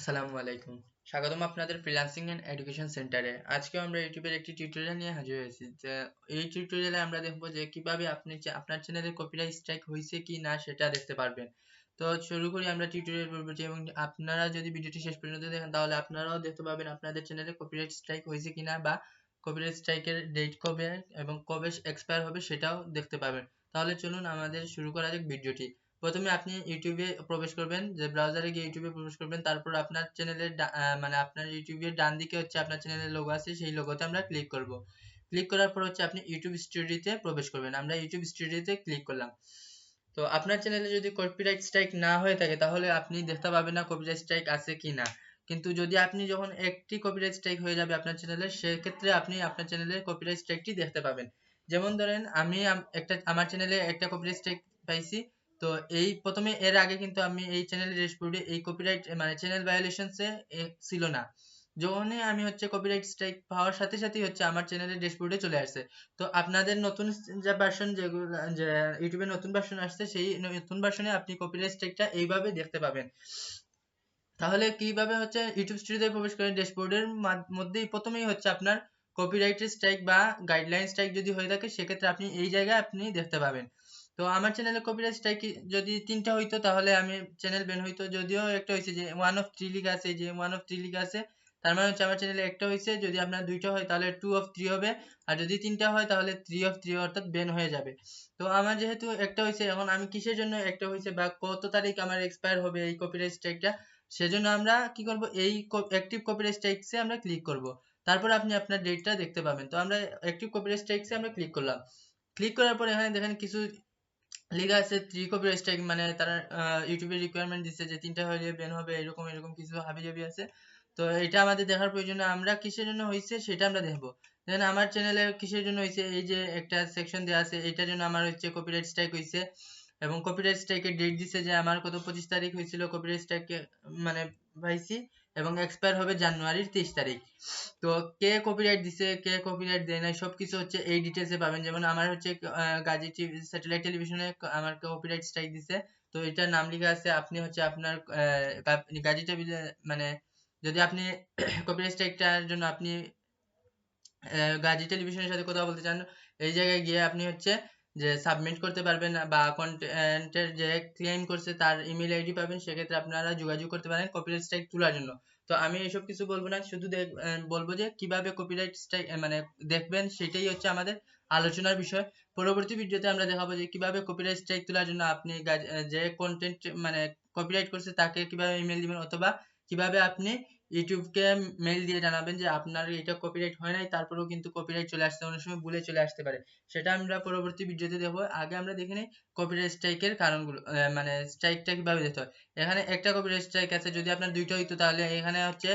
আসসালামু আলাইকুম। স্বাগতম আপনাদের ফ্রিল্যান্সিং এন্ড এডুকেশন সেন্টারে আজকে আমরা ইউটিউবের একটি টিউটোরিয়াল নিয়ে হাজির হয়েছি। যে এই টিউটোরিয়ালে আমরা দেখব যে কীভাবে আপনি আপনার চ্যানেলে কপিরাইট স্ট্রাইক হয়েছে কি না সেটা দেখতে পারবেন। তো শুরু করি আমরা টিউটোরিয়াল পর্বটি এবং আপনারা যদি ভিডিওটি শেষ পর্যন্ত দেখেন, তাহলে আপনারাও দেখতে পাবেন আপনাদের চ্যানেলে কপিরাইট স্ট্রাইক হয়েছে কিনা বা কপিরাইট স্ট্রাইকের ডেট কবে এবং কবে এক্সপায়ার হবে সেটাও দেখতে পাবেন। তাহলে চলুন আমাদের শুরু করা যাক ভিডিওটি প্রথমে আপনি ইউটিউবে প্রবেশ করবেন, যে ব্রাউজারে গিয়ে ইউটিউবে প্রবেশ করবেন, তারপর আপনার চ্যানেলের মানে আপনার ইউটিউবের ডান দিকে হচ্ছে আপনার চ্যানেলের লোগো আছে, সেই লোগোতে আমরা ক্লিক করব। ক্লিক করার পর হচ্ছে আপনি ইউটিউব স্টুডিওতে প্রবেশ করবেন। আমরা ইউটিউব স্টুডিওতে ক্লিক করলাম। তো আপনার চ্যানেলে যদি কপিরাইট স্ট্রাইক না হয়ে থাকে, তাহলে আপনি দেখতে পাবেন না কপিরাইট স্ট্রাইক আছে কি না কিন্তু যদি আপনি যখন একটি কপিরাইট স্ট্রাইক হয়ে যাবে আপনার চ্যানেলে সেক্ষেত্রে আপনি আপনার চ্যানেলে কপিরাইট স্ট্রাইকটি দেখতে পাবেন। যেমন ধরেন, আমি একটা, আমার চ্যানেলে একটা কপিরাইট স্ট্রাইক পাইছি তো এই প্রথমে এর আগে কিন্তু আমি এই চ্যানেল ড্যাশবোর্ডে এই কপিরাইট মানে চ্যানেল ভায়োলেশনসে ছিল না। যখনই আমি হচ্ছে কপিরাইট স্ট্রাইক পাওয়ার সাথে সাথেই হচ্ছে আমার চ্যানেলের ড্যাশবোর্ডে চলে আসছে তো আপনাদের নতুন যে ভার্সন যেগুলো, যে ইউটিউবে নতুন ভার্সন আসছে, সেই নতুন ভার্সনে আপনি কপিরাইট স্ট্রাইকটা এইভাবে দেখতে পাবেন। তাহলে কীভাবে হচ্ছে ইউটিউব স্টুডিওতে প্রবেশ করে ড্যাশবোর্ডের মধ্যেই প্রথমেই হচ্ছে আপনার কপিরাইট স্ট্রাইক বা গাইডলাইন স্ট্রাইক যদি হয়ে থাকে, সেক্ষেত্রে আপনি এই জায়গায় আপনি দেখতে পাবেন। তো আমার চ্যানেলে কপিরাইট স্ট্রাইক যদি তিনটা হইতো, তাহলে আমি চ্যানেল ব্যান হইতো। যদিও একটা হয়েছে যে ওয়ান অফ থ্রি লিগ আছে যে ওয়ান অফ থ্রি লিগ আছে, তার মানে হচ্ছে আমার চ্যানেলে একটা হয়েছে যদি আপনার দুইটা হয়, তাহলে টু অফ থ্রি হবে। আর যদি তিনটা হয়, তাহলে থ্রি অফ থ্রি অর্থাৎ ব্যান হয়ে যাবে। তো আমার যেহেতু একটা হয়েছে এখন আমি কিসের জন্য একটা হয়েছে বা কত তারিখ আমার এক্সপায়ার হবে এই কপিরাইট স্ট্রাইকটা সেজন্য আমরা কি করব, এই অ্যাক্টিভ কপিরাইট স্ট্রাইকসে আমরা ক্লিক করব। তারপর আপনি আপনার ডেটটা দেখতে পাবেন। তো আমরা অ্যাক্টিভ কপিরাইট স্ট্রাইকসে আমরা ক্লিক করলাম। ক্লিক করার পর এখানে দেখেন কিছু লেখা আছে থ্রি কপিরাইট স্ট্রাইক মানে তারা ইউটিউবে রিকোয়ারমেন্ট দিচ্ছে যে তিনটা হলে ব্যান হবে, এরকম এরকম কিছু হাবিজাবি আছে। তো এটা আমাদের দেখার প্রয়োজন আমরা কিসের জন্য হয়েছে সেটা আমরা দেখব। দেন আমার চ্যানেলে কিসের জন্য হয়েছে এই যে একটা সেকশন দেওয়া আছে, এটার জন্য আমার হচ্ছে কপিরাইট স্ট্রাইক হয়েছে এবং কপিরাইট স্ট্রাইকের ডেট দিছে যে আমার কত পঁচিশ তারিখ হয়েছিল কপিরাইট স্ট্রাইক মানে পাইছি। এবং এক্সপায়ার হবে জানুয়ারির তেইশ তারিখ। তো কে কপিরাইট দিছে, কে কপিরাইট দেয় নাই, সবকিছু হচ্ছে এই ডিটেলসে পাবেন। যেমন আমার হচ্ছে গাজী টিভি স্যাটেলাইট টেলিভিশনে আমার কপিরাইট স্ট্রাইক দিছে। তো এটার নাম লেখা আছে, আপনি হচ্ছে আপনার গাজী টিভি মানে যদি আপনি কপিরাইট স্ট্রাইকটার জন্য আপনি গাজী টেলিভিশনের সাথে কথা বলতে চান, এই জায়গায় গিয়ে আপনি হচ্ছে যে সাবমিট করতে পারবেন বা কন্টেন্টের যে ক্লেম করছে তার ইমেল আইডি পাবেন, সেক্ষেত্রে আপনারা যোগাযোগ করতে পারেন কপিরাইট স্ট্রাইক তোলার জন্য। তো আমি এসব কিছু বলব না, শুধু বলব যে কীভাবে কপিরাইট স্ট্রাইক মানে দেখবেন সেটাই হচ্ছে আমাদের আলোচনার বিষয়। পরবর্তী ভিডিওতে আমরা দেখাবো যে কীভাবে কপিরাইট স্ট্রাইক তোলার জন্য আপনি যে কন্টেন্ট মানে কপিরাইট করছে তাকে কীভাবে ইমেল দিবেন অথবা কীভাবে আপনি ইউটিউবকে মেল দিয়ে জানাবেন যে আপনার এটা কপিরাইট হয় নাই, তারপরেও কিন্তু কপিরাইট চলে আসতে অনেক সময় ভুলে চলে আসতে পারে। সেটা আমরা পরবর্তী ভিডিওতে দেখব। আগে আমরা দেখে নিই কপিরাইট স্ট্রাইকের কারণগুলো মানে স্ট্রাইকটা কীভাবে দিতে হয়। এখানে একটা কপিরাইট স্ট্রাইক আছে, যদি আপনার দুইটা হইতো তাহলে এখানে হচ্ছে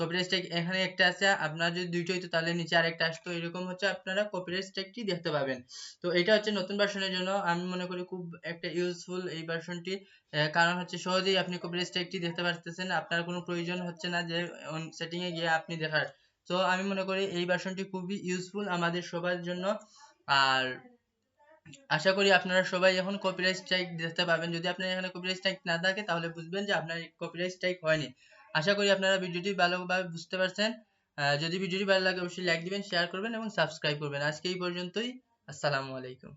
কপিরাইট স্ট্রাইক এখানে একটা আছে, আপনার যদি দুইটা হইতো তাহলে নিচে আরেকটা আসতো, এরকম হচ্ছে আপনারা কপিরাইট স্ট্রাইকটি দেখতে পাবেন। তো এটা হচ্ছে নতুন ভার্সনের জন্য, আমি মনে করি খুব একটা ইউজফুল এই ভার্সনটি কারণ হচ্ছে সহজেই আপনি কপিরাইট স্ট্রাইকটি দেখতে পারতেছেন, আপনার কোনো প্রয়োজন হচ্ছে না যে সেটিং এ গিয়ে আপনি দেখার। তো আমি মনে করি এই ভার্সনটি খুবই ইউজফুল আমাদের সবার জন্য। আর আশা করি আপনারা সবাই এখন কপিরাইট স্ট্রাইক দেখতে পাবেন। যদি আপনার এখানে কপিরাইট স্ট্রাইক না থাকে, তাহলে বুঝবেন যে আপনার কপিরাইট স্ট্রাইক হয়নি। আশা করি আপনারা ভিডিওটি ভালোভাবে বুঝতে পারছেন। যদি ভিডিওটি ভালো লাগে, অবশ্যই লাইক দিবেন শেয়ার করবেন এবং সাবস্ক্রাইব করবেন। আজকে এই পর্যন্তই। আসসালামু আলাইকুম।